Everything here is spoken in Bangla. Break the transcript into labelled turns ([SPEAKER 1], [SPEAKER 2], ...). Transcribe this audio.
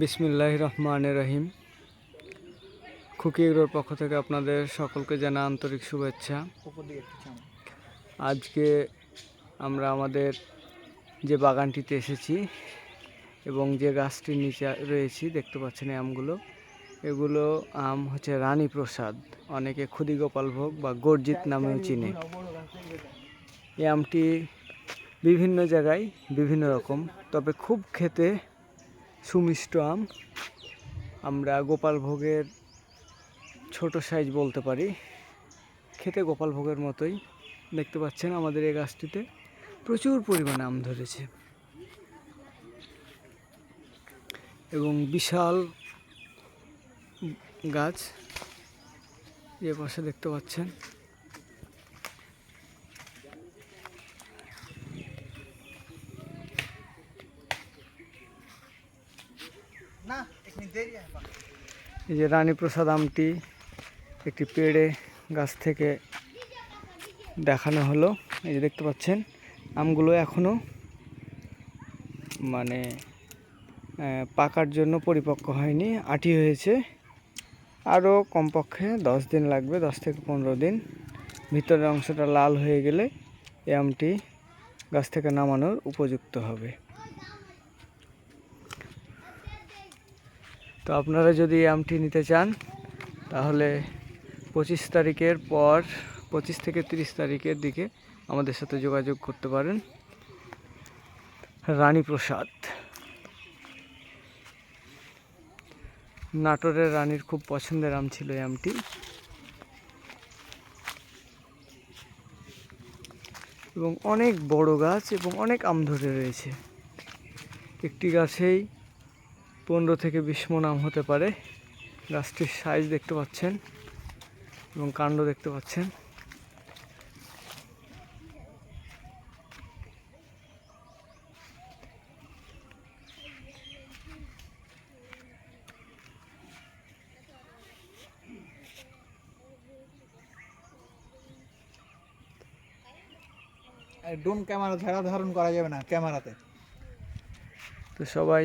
[SPEAKER 1] বিসমিল্লাহ রহমান রহিম। খুকি এগ্রোর পক্ষ থেকে আপনাদের সকলকে জানা আন্তরিক শুভেচ্ছা। আজকে আমরা আমাদের যে বাগানটিতে এসেছি এবং যে গাছটির নিচে রয়েছি, দেখতে পাচ্ছেন আমগুলো। এগুলো আম হচ্ছে রানী প্রসাদ, অনেকে ক্ষুদি গোপাল ভোগ বা গর্জিত নামেও চিনে। এই আমটি বিভিন্ন জায়গায় বিভিন্ন রকম, তবে খুব খেতে সুমিষ্ট আম। আমরা গোপাল ভোগের ছোট সাইজ বলতে পারি। খেতে গোপাল ভোগের মতোই। দেখতে পাচ্ছেন আমাদের এই গাছটিতে প্রচুর পরিমাণে আম ধরেছে। এবং বিশাল গাছ। এ পাশে দেখতে পাচ্ছেন এই যে রানী প্রসাদ আমটি একটি পেড়ে গাছ থেকে দেখানো হলো। এই যে দেখতে পাচ্ছেন, আমগুলো এখনও মানে পাকার জন্য পরিপক্ক হয়নি, আটি হয়েছে। আরও কমপক্ষে দশ দিন লাগবে, দশ থেকে পনেরো দিন। ভিতরের অংশটা লাল হয়ে গেলে এই আমটি গাছ থেকে নামানোর উপযুক্ত হবে। তো আপনারা যদি আমটি নিতে চান, তাহলে পঁচিশ তারিখের পর, পঁচিশ থেকে তিরিশ তারিখের দিকে আমাদের সাথে যোগাযোগ করতে পারেন। রানী প্রসাদ। নাটোরের রানীর খুব পছন্দের আম ছিল এই আমটি। এবং অনেক বড় গাছ এবং অনেক আম ধরে রয়েছে। একটি গাছেই পনেরো থেকে বিশ মন আম হতে পারে। গাছটির সাইজ দেখতে পাচ্ছেন এবং কাণ্ড দেখতে পাচ্ছেন।
[SPEAKER 2] ড্রোন ক্যামেরা ছাড়া ধারণ করা যাবে না ক্যামেরাতে।
[SPEAKER 1] তো সবাই